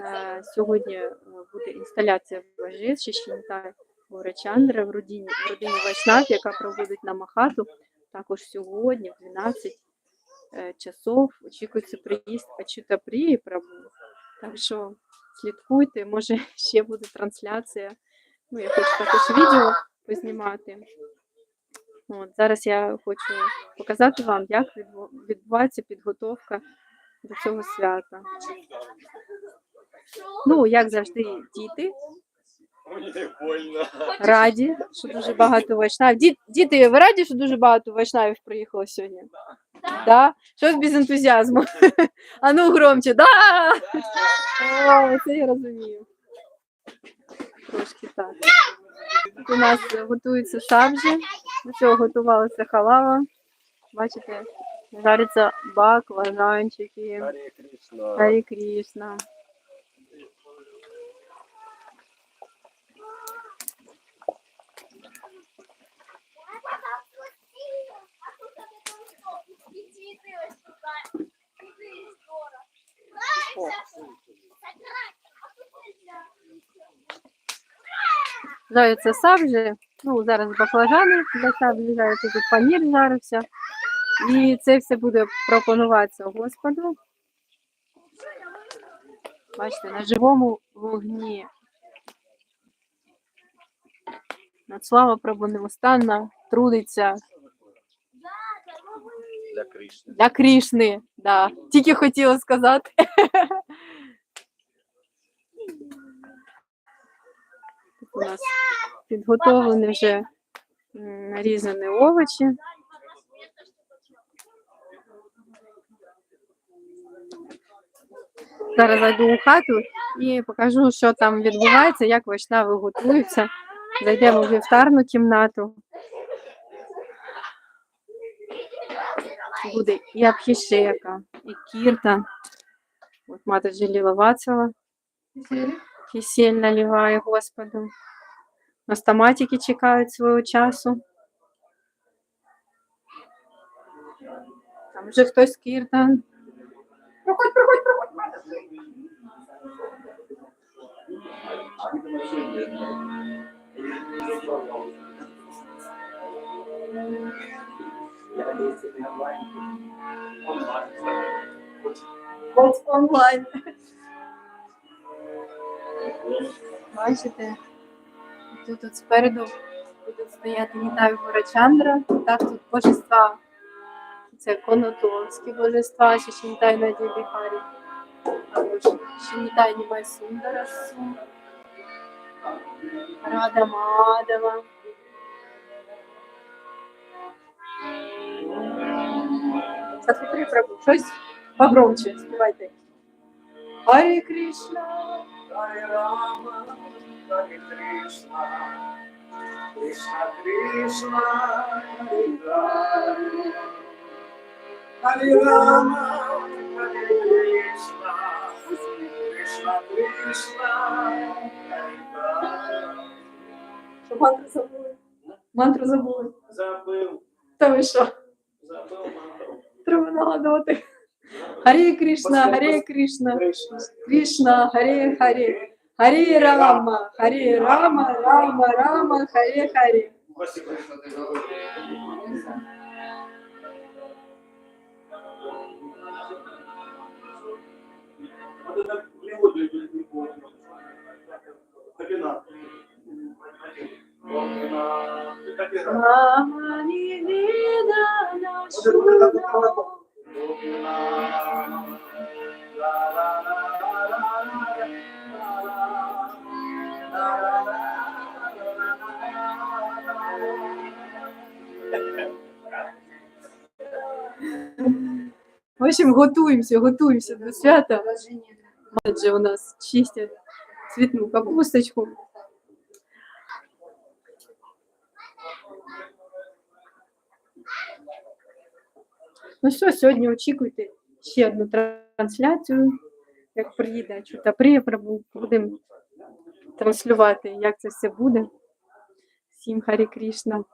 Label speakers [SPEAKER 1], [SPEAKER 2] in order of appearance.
[SPEAKER 1] Е, Сьогодні е, буде інсталяція божеств Шишінтай Горечандра в родині, в родині Вайшнав, яка проводить на Махату. Також сьогодні, в 12 е, часов, очікується приїзд Ачута Прії Прабу. Так що слідкуйте, може ще буде трансляція. Ну, я хочу також відео познімати. От, зараз я хочу показати вам, як відбувається підготовка до цього свята. Ну, як завжди, діти раді, що дуже багато вайшнавів. Ді- Діти, ви раді, що дуже багато вайшнавів приїхало сьогодні? Да? Щось без ентузіазму. А ну громче, да! О, це я розумію. Трошки так. Тут у нас готуються сабжі. До цього готувалася халава. Бачите, жаряться баклажанчики.
[SPEAKER 2] Гарі Кришна.
[SPEAKER 1] Гарі Крішна. Жаряться сабжі. Ну, зараз баклажани для сабжі жаряться, тут панір жарився. І це все буде пропонуватися Господу. Бачите, на живому вогні. Надслава Прабу невостанна трудиться
[SPEAKER 2] Для Кришни.
[SPEAKER 1] для Крішни. Да. Тільки хотіла сказати. Тут у нас підготовлені вже нарізані овочі. Зараз зайду у хату і покажу, що там відбувається, як вайшнави готуються. Зайдемо в вівтарну кімнату. Буде і абхішека, і кірта. От мати Джиліла Вацела. Кисель наливає Господу. Настаматики чекають свого часу. Там вже хтось кіртан. Проходь, проходь, проходь. От онлайн. Бачите, тут от спереду будуть стояти Нітаю Горачандра, так тут божества. Це конотонські божества, ще Шинтай на Діліхарі. Також Шинтай Німай Сундарасу. Рада Мадава. Сатвітри Прабу, щось погромче співайте. Гарі Кришна.
[SPEAKER 2] Гарі Рама, Гарі Кришна. Кришна, Кришна, Гарі Гарі. Гарі Рама, Гарі Кришна. Кришна, Кришна, Гарі Гарі.
[SPEAKER 1] Що мантру забули? Мантру забули.
[SPEAKER 2] Забив,
[SPEAKER 1] Та ви що?
[SPEAKER 2] забив мантру.
[SPEAKER 1] Треба нагадувати. Гарі Кришна, Гарі Кришна,
[SPEAKER 2] Кришна.
[SPEAKER 1] Кришна, Гарі Харі. Харі Рама, Харі Рама, Рама, Рама, Харі Харі.
[SPEAKER 2] Спасибо. Вот это в Ливоде не помню. Кабинат. Кабинат.
[SPEAKER 1] Мама не видана
[SPEAKER 2] Вот
[SPEAKER 1] В общем, готуємося, готуємося до свята. Адже у нас чистять цвітну капусточку. Ну що, сьогодні очікуйте ще одну трансляцію. Як приїде Чута Прия, будемо транслювати, як це все буде. Всім Харі Крішна.